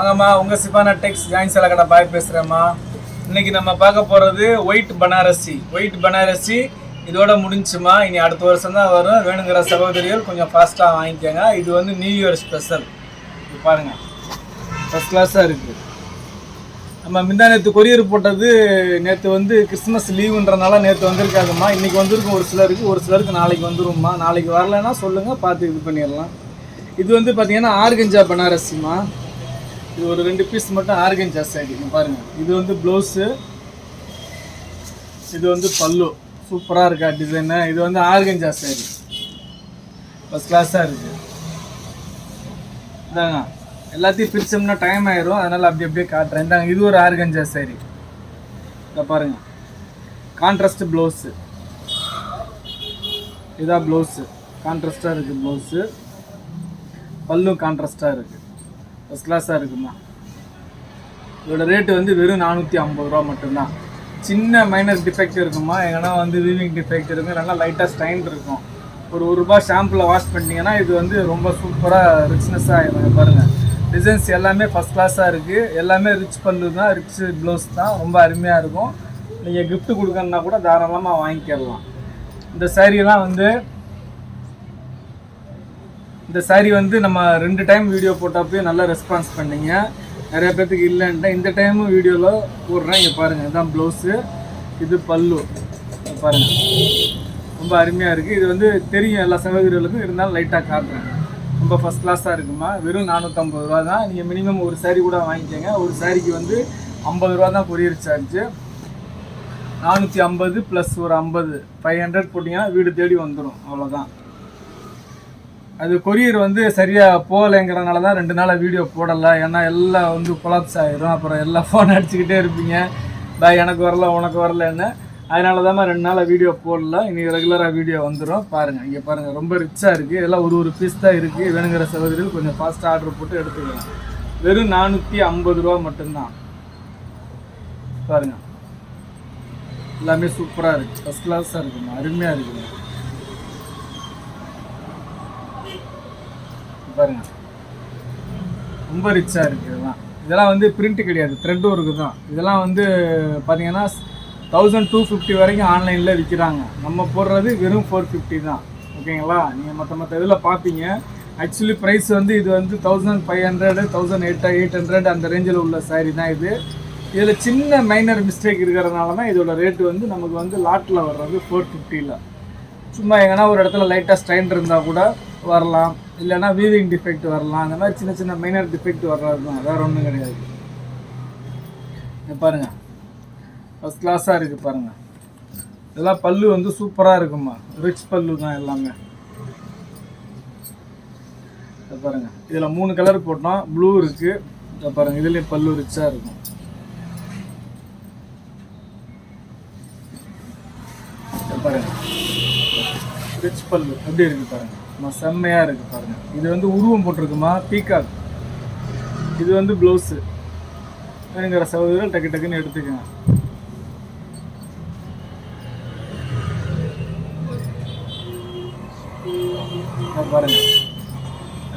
வாங்கம்மா உங்க சிபானா டெக்ஸ் ஜாயின் சேலை கடை பாய் பேசுறேம்மா. இன்னைக்கு நம்ம பார்க்க போறது ஒயிட் பனாரசி ஒயிட் பனாரசி இதோட முடிஞ்சுமா? இனி அடுத்த வருஷம் தான் வரும். வேணுங்கிற சகோதரிகள் கொஞ்சம் ஃபாஸ்ட்டாக வாங்கிக்கோங்க. இது வந்து நியூ இயர் ஸ்பெஷல் இது பாருங்க. ஃபர்ஸ்ட் கிளாஸாக இருக்குது நம்ம முந்தா நேற்று கொரியர் போட்டது நேற்று வந்து கிறிஸ்மஸ் லீவுன்றனால நேற்று வந்திருக்காதும்மா. இன்றைக்கி வந்திருக்கும் ஒரு சிலருக்கு. ஒரு சிலருக்கு நாளைக்கு வந்துரும்மா. நாளைக்கு வரலைன்னா சொல்லுங்கள் பார்த்து இது பண்ணிடலாம். இது வந்து பார்த்திங்கன்னா ஆர்கஞ்சா பனாரசிம்மா இது ஒரு ரெண்டு பீஸ் மட்டும் ஆர்கன் ஜாஸ்தி ஆகிடுங்க பாருங்கள் இது வந்து ப்ளவுஸு இது வந்து பல்லு. சூப்பராக இருக்கா டிசைனு இது வந்து ஆர்கன் ஜாஸ்தி ஆகிடுது ஃபஸ்ட் கிளாஸாக இருக்குது இதாங்க. எல்லாத்தையும் பிரிச்சோம்னா டைம் ஆயிரும். அதனால் அப்படி அப்படியே காட்டுறேன். இந்தாங்க இது ஒரு ஆர்கஞ்சா சாரி இதை பாருங்க. கான்ட்ராஸ்ட் ப்ளவுஸு இதான் ப்ளவுஸு கான்ட்ராஸ்டாக இருக்குது ப்ளவுஸு பல்லும் கான்ட்ராஸ்டாக இருக்குது ஃபஸ்ட் கிளாஸாக இருக்குமா? இதோட ரேட்டு வந்து வெறும் நானூற்றி ஐம்பது ரூபா மட்டும்தான். சின்ன மைனஸ் டிஃபெக்ட் இருக்குமா? எங்கன்னா வந்து வீவிங் டிஃபெக்ட் இருக்கும்? நல்லா லைட்டாக ஸ்டைன் இருக்கும். ஒரு ஒரு ரூபா ஷாம்பில் வாஷ் பண்ணிட்டீங்கன்னா இது வந்து ரொம்ப சூப்பராக ரிச்னஸ்ஸாக ஆகிடும் பாருங்கள் டிசைன்ஸ் எல்லாமே ஃபஸ்ட் கிளாஸாக இருக்குது எல்லாமே ரிச் பல்லு தான் ரிச் ப்ளவுஸ் தான். ரொம்ப அருமையாக இருக்கும். நீங்கள் கிஃப்ட் கொடுக்கணுன்னா கூட தாராளமாக வாங்கிக்கிடலாம் இந்த சாரீலாம் வந்து இந்த saree வந்து நம்ம ரெண்டு டைம் வீடியோ போட்டப்பயும் நல்லா ரெஸ்பான்ஸ் பண்ணீங்க. நிறைய பேர்த்துக்கு இல்லைன்ட்டேன் இந்த டைமும் வீடியோவில் போடுறேன். இங்கே பாருங்கள் இதுதான் ப்ளவுஸு இது பல்லு. பாருங்கள் ரொம்ப அருமையாக இருக்குது இது வந்து தெரியும் எல்லா சகோதரிகளுக்கும். இருந்தாலும் லைட்டாக காட்டுறேன். ரொம்ப ஃபஸ்ட் கிளாஸாக இருக்குமா? வெறும் நானூற்றம்பது ரூபா தான். நீங்கள் மினிமம் ஒரு saree கூட வாங்கிக்கோங்க. ஒரு சாரிக்கு வந்து ஐம்பது ரூபா தான் கொரியர் சார்ஜு நானூற்றி ஐம்பது ப்ளஸ் ஒரு ஐம்பது. ஃபைவ் ஹண்ட்ரட் போட்டிங்கன்னா வீடு தேடி வந்துடும் அவ்வளோதான் அது கொரியர் வந்து சரியாக போகலைங்கிறனால தான் ரெண்டு நாளாக வீடியோ போடலை. ஏன்னா எல்லாம் வந்து கொலாப்ஸ் ஆகிரும் அப்புறம் எல்லாம் ஃபோன் அடிச்சுக்கிட்டே இருப்பீங்க. பாய் எனக்கு வரல உனக்கு வரலன்னு. அதனால தான் ரெண்டு நாளாக வீடியோ போடல. இன்னைக்கு ரெகுலராக வீடியோ வந்துடும் பாருங்கள் இங்கே பாருங்கள் ரொம்ப ரிச்சாக இருக்குது எல்லாம் ஒரு ஒரு பீஸ் தான் இருக்குது வேணுங்கிற சகோதரிகள் கொஞ்சம் ஃபாஸ்ட்டாக ஆர்டர் போட்டு எடுத்துக்கலாம். வெறும் நானூற்றி ஐம்பது ரூபா மட்டும்தான். பாருங்கள் எல்லாமே சூப்பராக இருக்குது ஃபஸ்ட் கிளாஸாக இருக்குமா? அருமையாக இருக்குங்க பாருங்க. ரொம்ப ரிச்சாக இருக்குது இதெல்லாம். இதெல்லாம் வந்து பிரிண்ட் கிடையாது. த்ரெட் ஒர்க்கு தான் இதெல்லாம் வந்து பார்த்தீங்கன்னா தௌசண்ட் டூ ஃபிஃப்டி வரைக்கும் ஆன்லைனில் விற்கிறாங்க நம்ம போடுறது வெறும் ஃபோர் ஃபிஃப்டி தான். ஓகேங்களா நீங்கள் மற்ற மற்ற இதில் பார்ப்பீங்க ஆக்சுவலி ப்ரைஸ் வந்து இது வந்து thousand five hundred thousand eight eight hundred அந்த ரேஞ்சில் உள்ள saree தான் இது. இதில் சின்ன மைனர் மிஸ்டேக் இருக்கிறதுனால தான் இதோட ரேட்டு வந்து நமக்கு வந்து லாட்டில் வர்றது ஃபோர் ஃபிஃப்டியில் சும்மா எங்கன்னா ஒரு இடத்துல லைட்டாக ஸ்டைன் இருந்தால் கூட வரலாம். இல்லைன்னா வீவிங் டிஃபெக்ட் வரலாம். அந்த மாதிரி சின்ன சின்ன மைனர் டிஃபெக்ட் வர்றது தான். வேறு ஒன்றும் கிடையாது. பாருங்கள் பாருங்க. ஃபஸ்ட் கிளாஸாக இருக்குது பாருங்கள் இதெல்லாம் பல்லு வந்து சூப்பராக இருக்குமா ரிச் பல்லு தான் எல்லாமே. பாருங்கள் இதில் மூணு கலர் போட்டோம். ப்ளூ இருக்குது பாருங்கள் இதுலேயும் பல்லு ரிச்சாக இருக்கும். பாருங்கள் ரிச் பல்லு. எப்படி இருக்கு பாருங்கள் நம்ம செம்மையாக இருக்கு பாருங்க. இது வந்து உருவம் போட்டிருக்குமா? பீகாக் இது வந்து ப்ளவுஸு வேணுங்கிற சகோதரர்கள் டக்கு டக்குன்னு எடுத்துக்கோங்க. இங்க பாருங்க.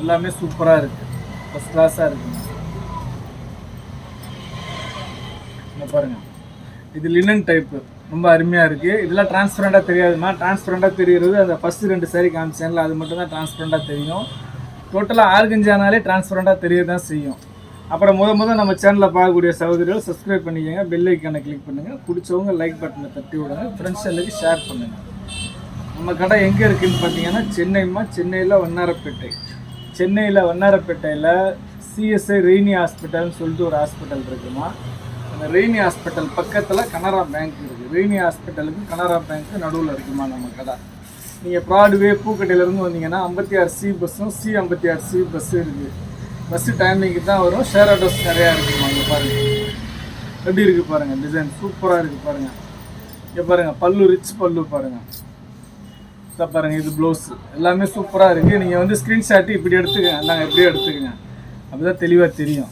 எல்லாமே சூப்பராக இருக்கு. ஃபஸ்ட் கிளாஸாக இருக்குங்க இங்க பாருங்க. இது லினன் டைப்பு ரொம்ப அருமையாக இருக்குது இதெல்லாம் டிரான்ஸ்பரண்டாக தெரியாதுமா டிரான்ஸ்பரண்டாக தெரிகிறது அந்த ஃபஸ்ட்டு ரெண்டு சரி காமிச்சேன்ல அது மட்டும் தான் டிரான்ஸ்பரண்டாக தெரியும். டோட்டலாக ஆர்கஞ்சானாலே டிரான்ஸ்பரண்டாக தெரிய தான் செய்யும். அப்புறம் முத முத நம்ம சேனலில் பார்க்கக்கூடிய சகோதரிகள் சப்ஸ்கிரைப் பண்ணிக்கோங்க. பெல் ஐக்கானை கிளிக் பண்ணுங்கள் பிடிச்சவங்க லைக் பட்டனை தட்டி விடுங்க. ஃப்ரெண்ட்ஸ் எல்லாருக்கும் ஷேர் பண்ணுங்கள் நம்ம கடை எங்கே இருக்குதுன்னு பார்த்தீங்கன்னா சென்னைமா சென்னையில் வண்ணாரப்பேட்டை. சென்னையில் வண்ணாரப்பேட்டையில் சிஎஸ்ஐ ரெய்னி ஹாஸ்பிட்டல்னு சொல்லிட்டு ஒரு ஹாஸ்பிட்டல் இருக்குமா. ரெய்னி ஹாஸ்பிட்டல் பக்கத்தில் கனரா பேங்க் இருக்குது ரெய்னி ஹாஸ்பிட்டலுக்கு கனரா பேங்க்கு நடுவில் இருக்குமா நம்ம கடை. நீங்கள் ப்ராட்வே பூக்கட்டையிலேருந்து வந்தீங்கன்னா ஐம்பத்தி ஆறு சி பஸ்ஸும் சி ஐம்பத்தி ஆறு சி பஸ்ஸும் இருக்குது பஸ்ஸு டைமிங்க்கு தான் வரும். ஷேர் ஆட்டோஸ் நிறையா இருக்குமா இங்கே பாருங்கள் எப்படி இருக்குது பாருங்கள் டிசைன் சூப்பராக இருக்குது பாருங்கள் இங்கே பாருங்கள் பல்லு ரிச் பல்லு பாருங்கள் இதை பாருங்கள் இது ப்ளவுஸ் எல்லாமே சூப்பராக இருக்குது நீங்கள் வந்து ஸ்க்ரீன்ஷாட்டு இப்படி எடுத்துக்கங்க. நாங்கள் இப்படியே எடுத்துக்கங்க. அப்படி தான் தெளிவாக தெரியும்.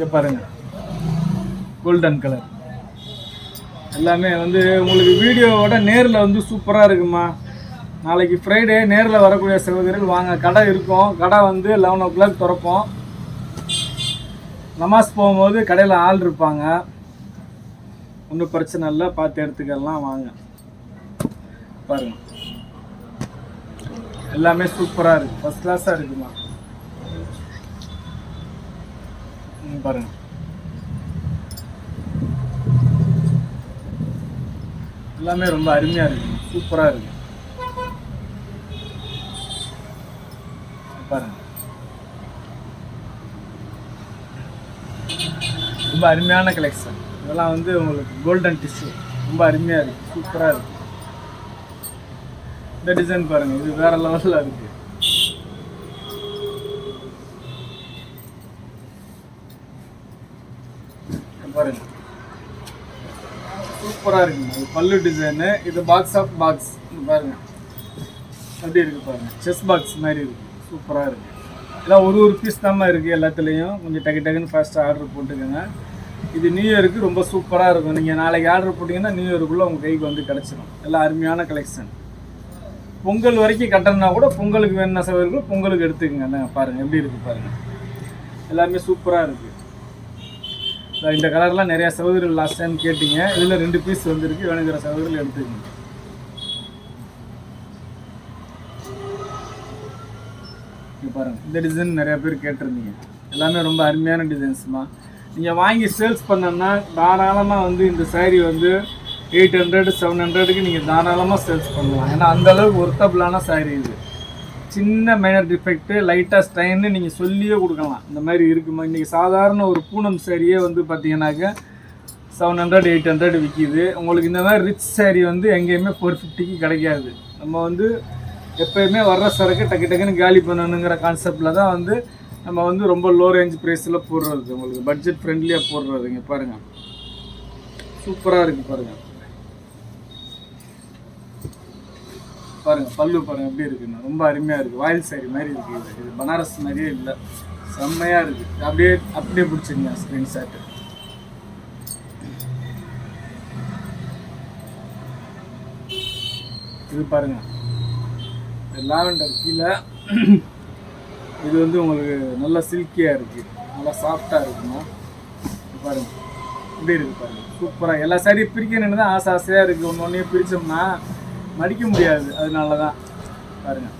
இங்கே பாருங்க. கோல்டன் கலர் எல்லாமே வந்து உங்களுக்கு வீடியோவோட நேரில் வந்து சூப்பராக இருக்குமா? நாளைக்கு ஃப்ரைடே நேரில் வரக்கூடிய சகோதரர்கள் வாங்க. கடை இருக்கும். கடை வந்து லெவன் ஓ கிளாக் திறப்போம். நமாஸ் போகும்போது கடையில் ஆள் இருப்பாங்க. ஒன்றும் பிரச்சனை இல்லை. பார்த்து எடுத்துக்கலாம். வாங்க. பாருங்க. எல்லாமே சூப்பராக இருக்குது ஃபஸ்ட் கிளாஸாக இருக்குமா? ம், பாருங்க. எல்லாமே ரொம்ப அருமையாக இருக்கு. சூப்பராக இருக்கு. பாருங்க. ரொம்ப அருமையான கலெக்ஷன் இதெல்லாம் வந்து உங்களுக்கு கோல்டன் டிஷ்யூ ரொம்ப அருமையாக இருக்கு. சூப்பராக இருக்கு. இந்த டிசைன் பாருங்க. இது வேற லெவலில் இருக்கு. பாருங்க. சூப்பராக இருக்குங்க. இது பல்லு டிசைனு இது பாக்ஸ் ஆஃப் பாக்ஸ் பாருங்க. எப்படி இருக்குது பாருங்க. செஸ் பாக்ஸ் மாதிரி இருக்கு. சூப்பராக இருக்கு. எல்லாம் ஒரு ஒரு பீஸ் தான் இருக்குது எல்லாத்துலேயும். கொஞ்சம் டக்கு டக்குன்னு ஃபாஸ்ட்டாக ஆர்டர் போட்டுக்கோங்க. இது நியூ இயருக்கு ரொம்ப சூப்பராக இருக்கும். நீங்கள் நாளைக்கு ஆர்டர் போட்டிங்கன்னா நியூ இயருக்குள்ளே உங்கள் கைக்கு வந்து கிடச்சிடும் எல்லாம் அருமையான கலெக்ஷன் பொங்கல் வரைக்கும் கட்டணும்னா கூட பொங்கலுக்கு வேணுன சவர்கள் பொங்கலுக்கு எடுத்துக்கங்க. பாருங்கள் எப்படி இருக்குது பாருங்கள் எல்லாமே சூப்பராக இருக்குது இந்த கலர்லாம் நிறைய சகோதரர்கள் லாஸ்ட் டைம் கேட்டீங்க. இதில் ரெண்டு பீஸ் வந்திருக்கு. வேணுங்கிற சகோதரர்கள் எடுத்துக்கோங்க. பாருங்கள் பாருங்க. இந்த டிசைன் நிறைய பேர் கேட்டிருந்தீங்க. எல்லாமே ரொம்ப அருமையான டிசைன்ஸ்மா நீங்கள் வாங்கி சேல்ஸ் பண்ணோம்னா தாராளமாக வந்து இந்த saree வந்து எயிட் ஹண்ட்ரட் செவன் ஹண்ட்ரடுக்கு நீங்கள் தாராளமாக சேல்ஸ் பண்ணலாம். ஏன்னா அந்தளவுக்கு ஒர்த்தபிளான saree இது. சின்ன மைனர் டிஃபெக்ட்டு லைட்டாக ஸ்டைன்னு நீங்கள் சொல்லியே கொடுக்கலாம். இந்த மாதிரி இருக்குமா? இன்றைக்கி சாதாரண ஒரு பூனம் சேரீயே வந்து பார்த்தீங்கன்னாக்க செவன் ஹண்ட்ரட் எயிட் ஹண்ட்ரட் விற்கிது உங்களுக்கு இந்த மாதிரி ரிச் சேரீ வந்து எங்கேயுமே ஃபோர் ஃபிஃப்டிக்கு கிடைக்காது. நம்ம வந்து எப்பயுமே வர்ற சரக்கு டக்கு டக்குன்னு காலி பண்ணணுங்கிற கான்செப்டில் தான் வந்து நம்ம வந்து ரொம்ப லோ ரேஞ்ச் ப்ரைஸில் போடுறது. உங்களுக்கு பட்ஜெட் ஃப்ரெண்ட்லியாக போடுறதுங்க பாருங்கள் சூப்பராக இருக்குது பாருங்கள் பாருங்கள் பல்லு பாருங்கள் எப்படி இருக்குன்னு ரொம்ப அருமையாக இருக்குது வாயில் சேரி மாதிரி இருக்குது இது. இது பனாரஸ் மாதிரியே இல்லை. செம்மையாக இருக்குது அப்படியே அப்படியே பிடிச்சிருங்க ஸ்க்ரீன்ஷாட்டு இது பாருங்க. லாவெண்டர் கீழே. இது வந்து உங்களுக்கு நல்லா சில்கியாக இருக்குது நல்லா சாஃப்டாக இருக்குமா? பாருங்க. இப்படி இருக்கு பாருங்க. சூப்பராக எல்லா சாரியும் பிரிக்கணும்னு தான் ஆசை ஆசையாக இருக்குது ஒன்று ஒன்றையும் பிரித்தோம்னா மடிக்க முடியாது. அதனால தான் பாருங்கள்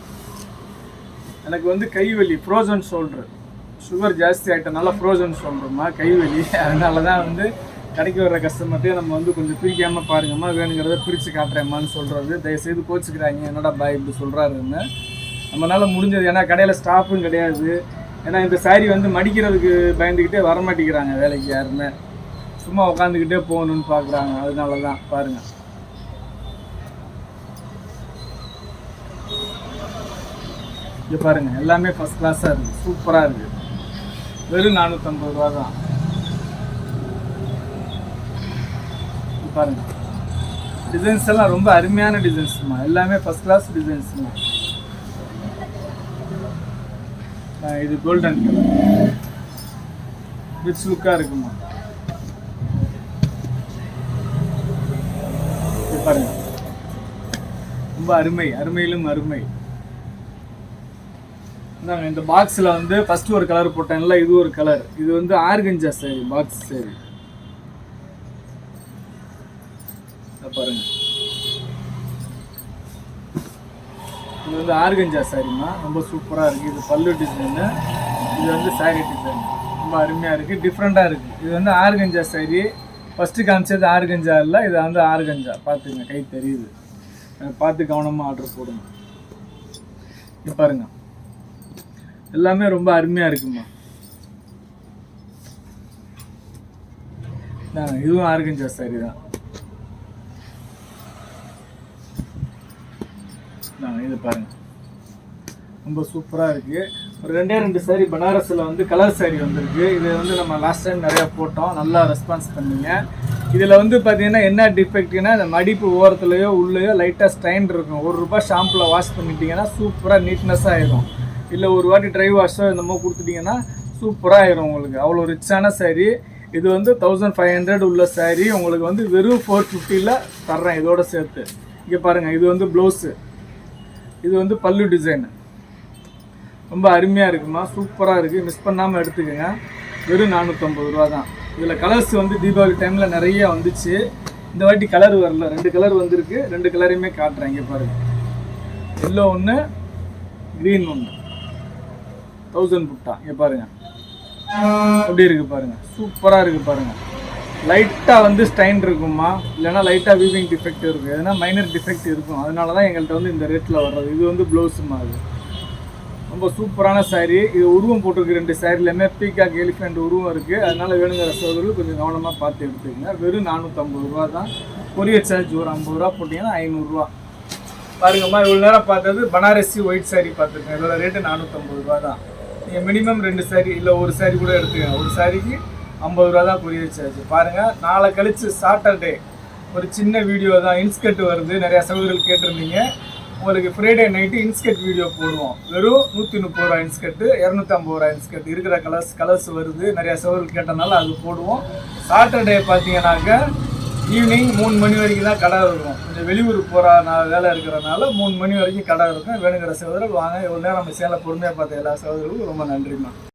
எனக்கு வந்து கைவலி ஃப்ரோசன் ஷோல்ட்ரு சுகர் ஜாஸ்தி ஆகிட்டனால ஃப்ரோசன் ஷோல்டருமா கைவலி. அதனால தான் வந்து கடைக்கு வர்ற கஸ்டமர்ட்டே நம்ம வந்து கொஞ்சம் பிரிக்காமல் பாருங்கம்மா வேணுங்கிறத பிரித்து காட்டுறேம்மான்னு சொல்கிறது தயவுசெய்து கோச்சிக்கிறாங்க என்னடா பாய் இப்படி சொல்கிறாருன்னு நம்மளால் முடிஞ்சது ஏன்னா கடையில் ஸ்டாஃபும் கிடையாது. ஏன்னா இந்த saree வந்து மடிக்கிறதுக்கு பயந்துக்கிட்டே வரமாட்டேங்கிறாங்க வேலைக்கு யாருமே. சும்மா உட்காந்துக்கிட்டே போகணுன்னு பார்க்குறாங்க அதனால தான் பாருங்கள் இங்கே பாருங்கள் எல்லாமே ஃபஸ்ட் கிளாஸாக இருக்குது சூப்பராக இருக்குது வெறும் நானூற்றம்பது ரூபா தான். பாருங்கள் டிசைன்ஸ் எல்லாம் ரொம்ப அருமையான டிசைன்ஸ்மா எல்லாமே ஃபஸ்ட் கிளாஸ் டிசைன்ஸ்மா இது கோல்டன் கலர் ரிச் லுக்காக இருக்குமா? பாருங்க. ரொம்ப அருமை அருமையிலும் அருமை. நாங்கள் இந்த பாக்ஸில் வந்து ஃபர்ஸ்ட் ஒரு கலர் போட்டேன்ல இது ஒரு கலர் இது வந்து ஆர்கஞ்சா சரி பாக்ஸ் சரி பாருங்க. இது வந்து ஆர்கஞ்சா சாரிம்மா ரொம்ப சூப்பராக இருக்குது இது பல்லு டிசைனு இது வந்து சாரி டிசைன் ரொம்ப அருமையாக இருக்குது டிஃப்ரெண்ட்டாக இருக்குது இது வந்து ஆர்கஞ்சா சாரி ஃபஸ்ட்டு காமிச்சது ஆர்கஞ்சா இல்லை இது வந்து ஆர்கஞ்சா பார்த்துங்க கை தெரியுது. பார்த்து கவனமாக ஆர்டர் போடுங்க. இது எல்லாமே ரொம்ப அருமையாக இருக்குமா? இதுவும் ஆர்கஞ்சா சாரி தான். இது பாருங்க. ரொம்ப சூப்பராக இருக்குது ஒரு ரெண்டே ரெண்டு சாரி பனாரஸில் வந்து கலர் சாரி வந்திருக்கு. இது வந்து நம்ம லாஸ்ட் டைம் நிறையா போட்டோம். நல்லா ரெஸ்பான்ஸ் பண்ணீங்க. இதில் வந்து பார்த்தீங்கன்னா என்ன டிஃபெக்ட்னா இந்த மடிப்பு ஓரத்துலையோ உள்ளேயோ லைட்டாக ஸ்ட்ரைன் இருக்கும். ஒரு ரூபாய் ஷாம்பில் வாஷ் பண்ணிட்டீங்கன்னா சூப்பராக நீட்னஸாக ஆகிடும் இல்லை ஒரு வாட்டி ட்ரை வாஷோ இந்த மாதிரி கொடுத்துட்டீங்கன்னா சூப்பராக ஆயிரும் உங்களுக்கு. அவ்வளோ ரிச்சான saree. இது வந்து தௌசண்ட் ஃபைவ் ஹண்ட்ரட் உள்ள saree. உங்களுக்கு வந்து வெறும் ஃபோர் ஃபிஃப்டியில் தர்றேன் இதோட சேர்த்து. இங்கே பாருங்கள் இது வந்து ப்ளவுஸு இது வந்து பல்லு டிசைன் ரொம்ப அருமையாக இருக்குமா? சூப்பராக இருக்குது மிஸ் பண்ணாமல் எடுத்துக்கோங்க. வெறும் நானூற்றம்பது ரூபா தான். இதில் கலர்ஸ் வந்து தீபாவளி டைமில் நிறைய வந்துச்சு. இந்த வாட்டி கலர் வரல. ரெண்டு கலர் வந்திருக்கு. ரெண்டு கலரையுமே காட்டுறேன். இங்கே பாருங்கள் எல்லோ ஒன்று க்ரீன் ஒன்று தௌசண்ட் புட்டா. இங்கே பாருங்கள் எப்படி இருக்கு பாருங்க. சூப்பராக இருக்கு பாருங்க. லைட்டாக வந்து ஸ்டைன் இருக்குமா இல்லைன்னா லைட்டாக வீவிங் டிஃபெக்ட் இருக்குது எதுனா மைனர் டிஃபெக்ட் இருக்கும். அதனால தான் எங்கள்கிட்ட வந்து இந்த ரேட்டில் வர்றது. இது வந்து ப்ளவுஸுமா மாதிரி ரொம்ப சூப்பரான சாரீ இது உருவம் போட்டிருக்கு. ரெண்டு சாரிலையுமே பீகாக் எலிஃபெண்ட் உருவம் இருக்குது அதனால வேணுங்கிற சோதர்கள் கொஞ்சம் கவனமாக பார்த்து எடுத்துக்கங்க. வெறும் நானூற்றம்பது ரூபா தான். கொரியர் சார்ஜ் ஒரு ஐம்பது ரூபா போட்டிங்கன்னா ஐநூறுரூவா பாருங்கம்மா இவ்வளோ நேரம் பார்த்தது பனாரசி ஒயிட் saree பார்த்துருக்கேன். இதோட ரேட்டு நானூற்றம்பது ரூபா தான். நீங்கள் மினிமம் ரெண்டு saree இல்லை ஒரு saree கூட எடுத்துக்கோங்க. ஒரு சாரிக்கு ஐம்பது ரூபா தான் கொரியர் சார்ஜ் பாருங்கள் நாளை கழித்து சாட்டர்டே ஒரு சின்ன வீடியோ தான் இன்ஸ்கட் வருது. நிறையா சகோதரர்கள் கேட்டிருந்தீங்க. உங்களுக்கு ஃப்ரைடே நைட்டு இன்ஸ்கட் வீடியோ போடுவோம். வெறும் நூற்றி முப்பது ரூபா இன்ஸ்கட்டு இரநூத்தம்பது ரூபா இன்ஸ்கட் இருக்கிற கலர்ஸ் கலர்ஸ் வருது. நிறையா சகோதரர்கள் கேட்டனால அது போடுவோம். சாட்டர்டே பார்த்தீங்கன்னாக்க ஈவினிங் மூணு மணி வரைக்கும் தான் கடை இருக்கும். கொஞ்சம் வெளியூர் போகிற நான் வேலை இருக்கிறனால மூணு மணி வரைக்கும் கடை இருக்கும். வேணுங்கிற சகோதரர் வாங்க. இவ்வளோ நேரம் நம்ம சேலை பொறுமையாக பார்த்த எல்லா சகோதரர்களுக்கும் ரொம்ப நன்றிம்மா.